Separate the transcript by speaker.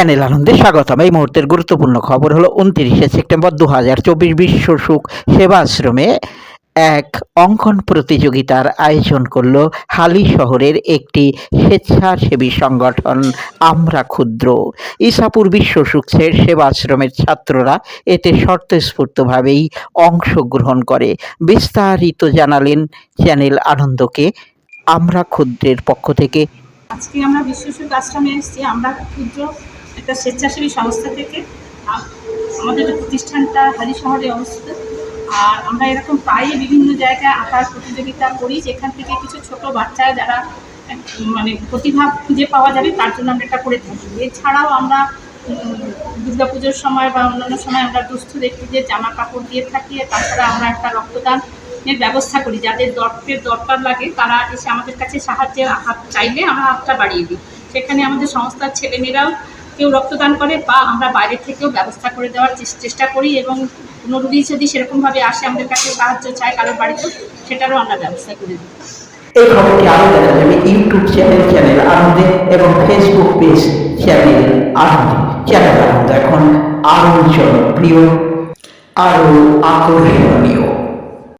Speaker 1: Channel আনন্দে স্বাগতম। এই মুহূর্তের গুরুত্বপূর্ণ খবর হলো উনত্রিশে সেপ্টেম্বর দু হাজার চব্বিশ বিশ্ব সুখ সেবাশ্রমে এক অঙ্কন প্রতিযোগিতার আয়োজন করল হালি শহরের একটি স্বেচ্ছাসেবী সংগঠন, আমরা ক্ষুদ্র। ইসাপুর বিশ্ব সুখের সেবাশ্রমের ছাত্ররা এতে স্বতঃস্ফূর্তভাবেই অংশগ্রহণ করে। বিস্তারিত জানালেন চ্যানেল আনন্দকে, আমরা ক্ষুদ্রের পক্ষ থেকে।
Speaker 2: আজকে আমরা বিশ্বসুখ আশ্রমে এসেছি, আমরা ক্ষুদ্র একটা স্বেচ্ছাসেবী সংস্থা থেকে। আমাদের প্রতিষ্ঠানটা হালি শহরে অবস্থিত। আর আমরা এরকম প্রায়ই বিভিন্ন জায়গায় আঁকার প্রতিযোগিতা করি, যেখান থেকে কিছু ছোট বাচ্চা যারা মানে প্রতিভা খুঁজে পাওয়া যাবে, তার জন্য আমরা এটা করে থাকি। এছাড়াও আমরা দুর্গাপুজোর সময় বা অন্যান্য সময় আমরা দুস্থ ব্যক্তিদের জামা কাপড় দিয়ে থাকি, তাছাড়া আমরা একটা রক্তদান এর ব্যবস্থা করি, যাদের দরপের দরকার লাগে, তারা এসে আমাদের কাছে সাহায্যের হাত চাইলে আমরা হাতটা বাড়িয়ে দিই। সেখানে আমাদের সংস্থার ছেলেমেয়েরাও কেউ রক্তদান করে বা আমরা বাইরে থেকেও ব্যবস্থা করে দেওয়ার চেষ্টা করি এবং কোনো রুগী যদি সেরকমভাবে আসে আমাদের কাছে সাহায্য চায় কারোর বাড়িতে, সেটারও আমরা ব্যবস্থা করে দিই।
Speaker 1: এই খবরটি আরও দেখা যাবে ইউটিউব চ্যানেল চ্যানেল আনন্দে এবং ফেসবুক পেজ চ্যানেল আনন্দে। চ্যানেল আনন্দ এখন আরও জনপ্রিয়, আরও আকর্ষণীয়।